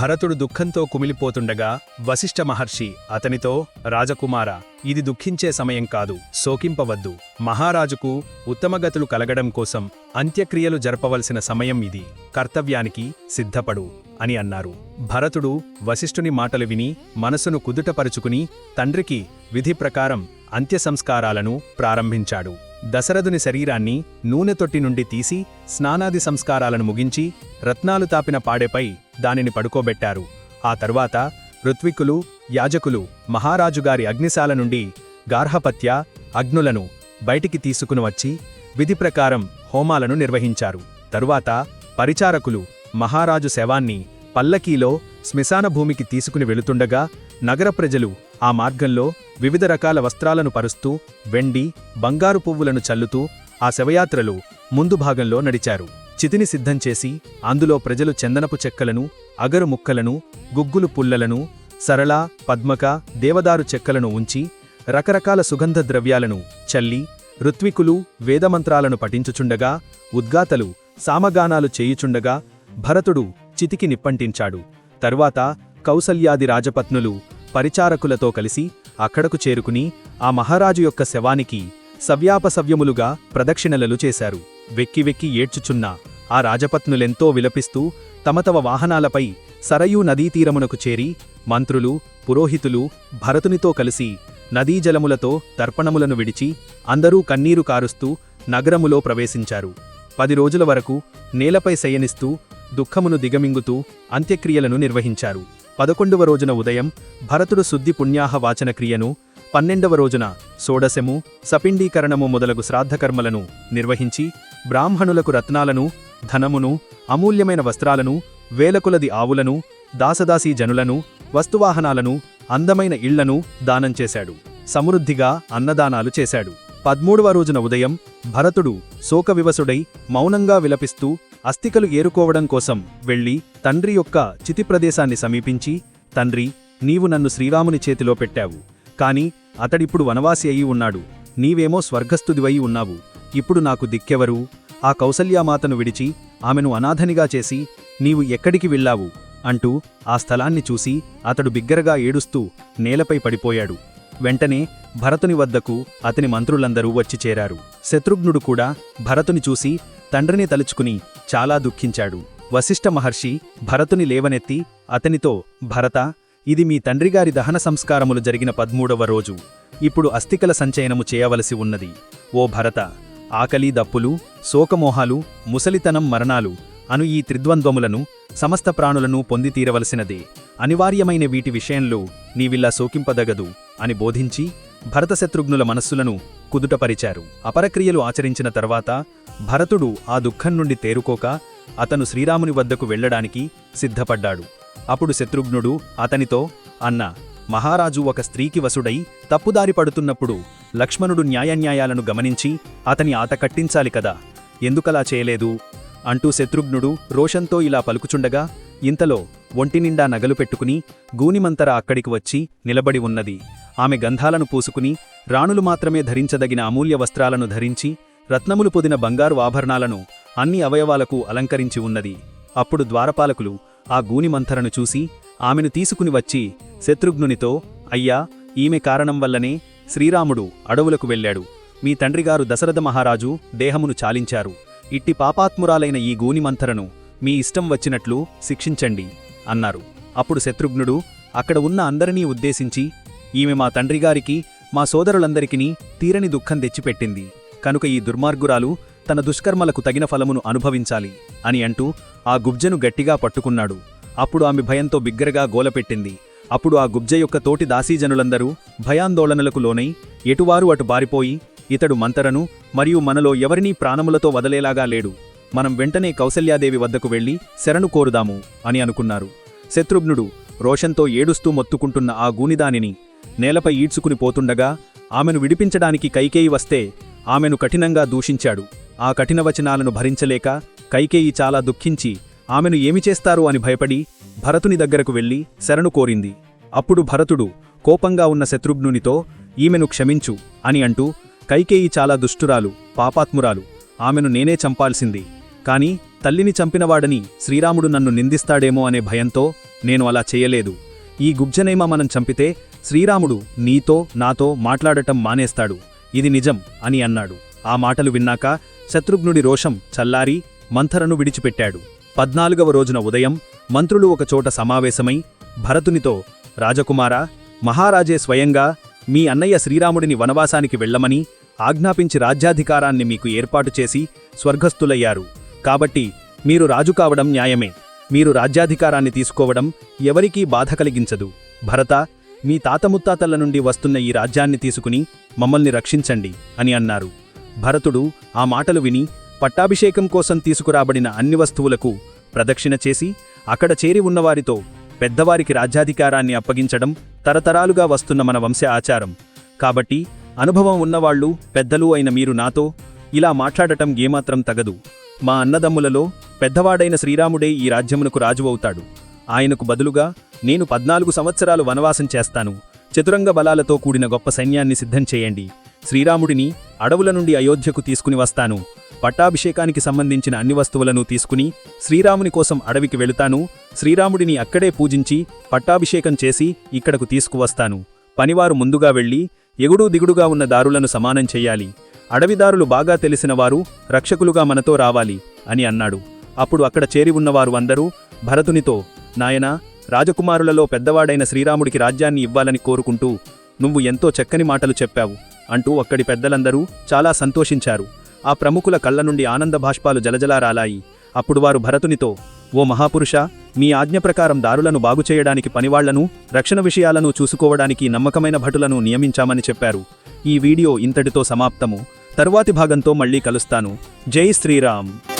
భరతుడు దుఃఖంతో కుమిలిపోతుండగా వశిష్ఠ మహర్షి అతనితో రాజకుమార ఇది దుఃఖించే సమయం కాదు శోకింపవద్దు. మహారాజుకు ఉత్తమగతులు కలగడం కోసం అంత్యక్రియలు జరపవలసిన సమయం ఇది. కర్తవ్యానికి సిద్ధపడు అని అన్నారు. భరతుడు వశిష్ఠుని మాటలు విని మనసును కుదుటపరుచుకుని తండ్రికి విధి ప్రకారం అంత్యసంస్కారాలను ప్రారంభించాడు. దశరథుని శరీరాన్ని నూనె తొట్టి నుండి తీసి స్నానాది సంస్కారాలను ముగించి రత్నాలు తాపిన పాడెపై దానిని పడుకోబెట్టారు. ఆ తరువాత ఋత్విక్కులు యాజకులు మహారాజుగారి అగ్నిశాల నుండి గార్హపత్య అగ్నులను బయటికి తీసుకుని వచ్చి విధి ప్రకారం హోమాలను నిర్వహించారు. తరువాత పరిచారకులు మహారాజు శవాన్ని పల్లకీలో శ్మశాన భూమికి తీసుకుని వెళుతుండగా నగర ప్రజలు ఆ మార్గంలో వివిధ రకాల వస్త్రాలను పరుస్తూ వెండి బంగారు పువ్వులను చల్లుతూ ఆ శవయాత్రలు ముందు భాగంలో నడిచారు. చితిని సిద్ధం చేసి అందులో ప్రజలు చందనపు చెక్కలను అగరు ముక్కలను గుగ్గులు పుల్లలను సరళ పద్మక దేవదారు చెక్కలను ఉంచి రకరకాల సుగంధ ద్రవ్యాలను చల్లి ఋత్వికులు వేదమంత్రాలను పఠించుచుండగా ఉద్గాతలు సామగానాలు చేయుచుండగా భరతుడు చితికి నిప్పంటించాడు. తరువాత కౌసల్యాది రాజపత్నులు పరిచారకులతో కలిసి అక్కడకు చేరుకుని ఆ మహారాజు యొక్క శవానికి సవ్యాపసవ్యములుగా ప్రదక్షిణలలు చేశారు. వెక్కి వెక్కి ఏడ్చుచున్న ఆ రాజపత్నులెంతో విలపిస్తూ తమతవ వాహనాలపై సరయూ నదీతీరమునకు చేరి మంత్రులు పురోహితులు భరతునితో కలిసి నదీజలములతో తర్పణములను విడిచి అందరూ కన్నీరు కారుస్తూ నగరములో ప్రవేశించారు. పది రోజుల వరకు నేలపై శయనిస్తూ దుఃఖమును దిగమింగుతూ అంత్యక్రియలను నిర్వహించారు. పదకొండవ రోజున ఉదయం భరతుడు శుద్ధి పుణ్యాహ వాచన క్రియను పన్నెండవ రోజున షోడశము సపిండీకరణము మొదలగు శ్రాద్ధకర్మలను నిర్వహించి బ్రాహ్మణులకు రత్నాలను ధనమును అమూల్యమైన వస్త్రాలను వేలకులది ఆవులను దాసదాసీ జనులను వస్తువాహనాలను అందమైన ఇళ్ళను దానం చేశాడు. సమృద్ధిగా అన్నదానాలు చేశాడు. పద్మూడవ రోజున ఉదయం భరతుడు శోకవివసుడై మౌనంగా విలపిస్తూ అస్థికలు ఏరుకోవడం కోసం వెళ్ళి తండ్రి యొక్క చితి ప్రదేశాన్ని సమీపించి తండ్రి నీవు నన్ను శ్రీరాముని చేతిలో పెట్టావు. కాని అతడిప్పుడు వనవాసి అయి ఉన్నాడు. నీవేమో స్వర్గస్థుదివై ఉన్నావు. ఇప్పుడు నాకు దిక్కెవరు ఆ కౌసల్యామాతను విడిచి ఆమెను అనాథనిగా చేసి నీవు ఎక్కడికి వెళ్ళావు అంటూ ఆ స్థలాన్ని చూసి అతడు బిగ్గరగా ఏడుస్తూ నేలపై పడిపోయాడు. వెంటనే భరతుని వద్దకు అతని మంత్రులందరూ వచ్చి చేరారు. శత్రుఘ్నుడు కూడా భరతుని చూసి తండ్రిని తలుచుకుని చాలా దుఃఖించాడు. వశిష్ఠ మహర్షి భరతుని లేవనెత్తి అతనితో భరత ఇది మీ తండ్రిగారి దహన సంస్కారములు జరిగిన పద్మూడవ రోజు. ఇప్పుడు అస్థికల సంచయనము చేయవలసి ఉన్నది. ఓ భరత ఆకలి దప్పులు శోకమోహాలు ముసలితనం మరణాలు అను ఈ త్రిద్వంద్వములను సమస్త ప్రాణులను పొందితీరవలసినదే అనివార్యమైన వీటి విషయంలో నీవిల్లా శోకింపదగదు అని బోధించి భరతశత్రుఘ్నుల మనస్సులను కుదుటపరిచారు. అపరక్రియలు ఆచరించిన తర్వాత భరతుడు ఆ దుఃఖం నుండి తేరుకోక అతను శ్రీరాముని వద్దకు వెళ్ళడానికి సిద్ధపడ్డాడు. అప్పుడు శత్రుఘ్నుడు అతనితో అన్న మహారాజు ఒక స్త్రీకి వసుడై తప్పుదారి పడుతున్నప్పుడు లక్ష్మణుడు న్యాయన్యాయాలను గమనించి అతని ఆత కట్టించాలి కదా ఎందుకలా చేయలేదు? అంటూ శత్రుఘ్నుడు రోషంతో ఇలా పలుకుచుండగా ఇంతలో ఒంటినిండా నగలు పెట్టుకుని గూనిమంతర అక్కడికి వచ్చి నిలబడి ఉన్నది. ఆమె గంధాలను పూసుకుని రాణులు మాత్రమే ధరించదగిన అమూల్య వస్త్రాలను ధరించి రత్నములు పొదిన బంగారు ఆభరణాలను అన్ని అవయవాలకు అలంకరించి ఉన్నది. అప్పుడు ద్వారపాలకులు ఆ గూనిమంథరను చూసి ఆమెను తీసుకుని వచ్చి శత్రుఘ్నునితో అయ్యా ఈమె కారణం వల్లనే శ్రీరాముడు అడవులకు వెళ్ళాడు. మీ తండ్రిగారు దశరథ మహారాజు దేహమును చాలించారు. ఇట్టి పాపాత్మురాలైన ఈ గూనిమంథరను మీ ఇష్టం వచ్చినట్లు శిక్షించండి అన్నారు. అప్పుడు శత్రుఘ్నుడు అక్కడ ఉన్న అందరినీ ఉద్దేశించి ఈమె మా తండ్రిగారికి మా సోదరులందరికీ తీరని దుఃఖం తెచ్చిపెట్టింది. కనుక ఈ దుర్మార్గురాలు తన దుష్కర్మలకు తగిన ఫలమును అనుభవించాలి అని అంటూ ఆ గుబ్జను గట్టిగా పట్టుకున్నాడు. అప్పుడు ఆమె భయంతో బిగ్గరగా గోలపెట్టింది. అప్పుడు ఆ గుబ్జ యొక్క తోటి దాసీజనులందరూ భయాందోళనలకు లోనై ఎటువారు అటు బారిపోయి ఇతడు మంతరను మరియు మనలో ఎవరినీ ప్రాణములతో వదలేలాగా లేడు. మనం వెంటనే కౌసల్యాదేవి వద్దకు వెళ్ళి శరణు కోరుదాము అని అనుకున్నారు. శత్రుఘ్నుడు రోషంతో ఏడుస్తూ మొత్తుకుంటున్న ఆ గూనిదానిని నేలపై ఈడ్చుకుని పోతుండగా ఆమెను విడిపించడానికి కైకేయి వస్తే ఆమెను కఠినంగా దూషించాడు. ఆ కఠినవచనాలను భరించలేక కైకేయి చాలా దుఃఖించి ఆమెను ఏమి చేస్తారు అని భయపడి భరతుని దగ్గరకు వెళ్ళి శరణు కోరింది. అప్పుడు భరతుడు కోపంగా ఉన్న శత్రుఘ్నునితో ఈమెను క్షమించు అని అంటూ కైకేయి చాలా దుష్టురాలు పాపాత్మురాలు ఆమెను నేనే చంపాల్సింది. కాని తల్లిని చంపినవాడని శ్రీరాముడు నన్ను నిందిస్తాడేమో అనే భయంతో నేను అలా చేయలేదు. ఈ గుబ్జనేమ మనం చంపితే శ్రీరాముడు నీతో నాతో మాట్లాడటం మానేస్తాడు. ఇది నిజం అని అన్నాడు. ఆ మాటలు విన్నాక శత్రుఘ్నుడి రోషం చల్లారి మంథరను విడిచిపెట్టాడు. పద్నాలుగవ రోజున ఉదయం మంత్రులు ఒకచోట సమావేశమై భరతునితో రాజకుమారా మహారాజే స్వయంగా మీ అన్నయ్య శ్రీరాముడిని వనవాసానికి వెళ్ళమని ఆజ్ఞాపించి రాజ్యాధికారాన్ని మీకు ఏర్పాటు చేసి స్వర్గస్థులయ్యారు. కాబట్టి మీరు రాజు కావడం న్యాయమే. మీరు రాజ్యాధికారాన్ని తీసుకోవడం ఎవరికీ బాధ కలిగించదు. భరత మీ తాత ముత్తాతల నుండి వస్తున్న ఈ రాజ్యాన్ని తీసుకుని మమ్మల్ని రక్షించండి అని అన్నారు. భరతుడు ఆ మాటలు విని పట్టాభిషేకం కోసం తీసుకురాబడిన అన్ని వస్తువులకు ప్రదక్షిణ చేసి అక్కడ చేరి ఉన్నవారితో పెద్దవారికి రాజ్యాధికారాన్ని అప్పగించడం తరతరాలుగా వస్తున్న మన వంశ ఆచారం. కాబట్టి అనుభవం ఉన్నవాళ్ళు పెద్దలు అయిన మీరు నాతో ఇలా మాట్లాడటం ఏమాత్రం తగదు. మా అన్నదమ్ములలో పెద్దవాడైన శ్రీరాముడే ఈ రాజ్యమునకు రాజువవుతాడు. ఆయనకు బదులుగా నేను పద్నాలుగు సంవత్సరాలు వనవాసం చేస్తాను. చతురంగ బలాలతో కూడిన గొప్ప సైన్యాన్ని సిద్ధం చేయండి. శ్రీరాముడిని అడవుల నుండి అయోధ్యకు తీసుకుని వస్తాను. పట్టాభిషేకానికి సంబంధించిన అన్ని వస్తువులను తీసుకుని శ్రీరాముని కోసం అడవికి వెళుతాను. శ్రీరాముడిని అక్కడే పూజించి పట్టాభిషేకం చేసి ఇక్కడకు తీసుకువస్తాను. పనివారు ముందుగా వెళ్ళి ఎగుడు దిగుడుగా ఉన్న దారులను సమానం చెయ్యాలి అడవిదారులు బాగా తెలిసిన వారు రక్షకులుగా మనతో రావాలి అని అన్నాడు. అప్పుడు అక్కడ చేరి ఉన్నవారు అందరూ భరతునితో నాయనా రాజకుమారులలో పెద్దవాడైన శ్రీరాముడికి రాజ్యాన్ని ఇవ్వాలని కోరుకుంటూ నువ్వు ఎంతో చక్కని మాటలు చెప్పావు అంటూ అక్కడి పెద్దలందరూ చాలా సంతోషించారు. ఆ ప్రముఖుల కళ్ళ నుండి ఆనంద భాష్పాలు జలజలారాలాయి. అప్పుడు వారు భరతునితో ఓ మహాపురుష మీ ఆజ్ఞ ప్రకారం దారులను బాగుచేయడానికి పనివాళ్ళను రక్షణ విషయాలను చూసుకోవడానికి నమ్మకమైన భటులను నియమించామని చెప్పారు. ఈ వీడియో ఇంతటితో సమాప్తము. తరువాతి భాగంతో మళ్ళీ కలుస్తాను. జై శ్రీరామ్.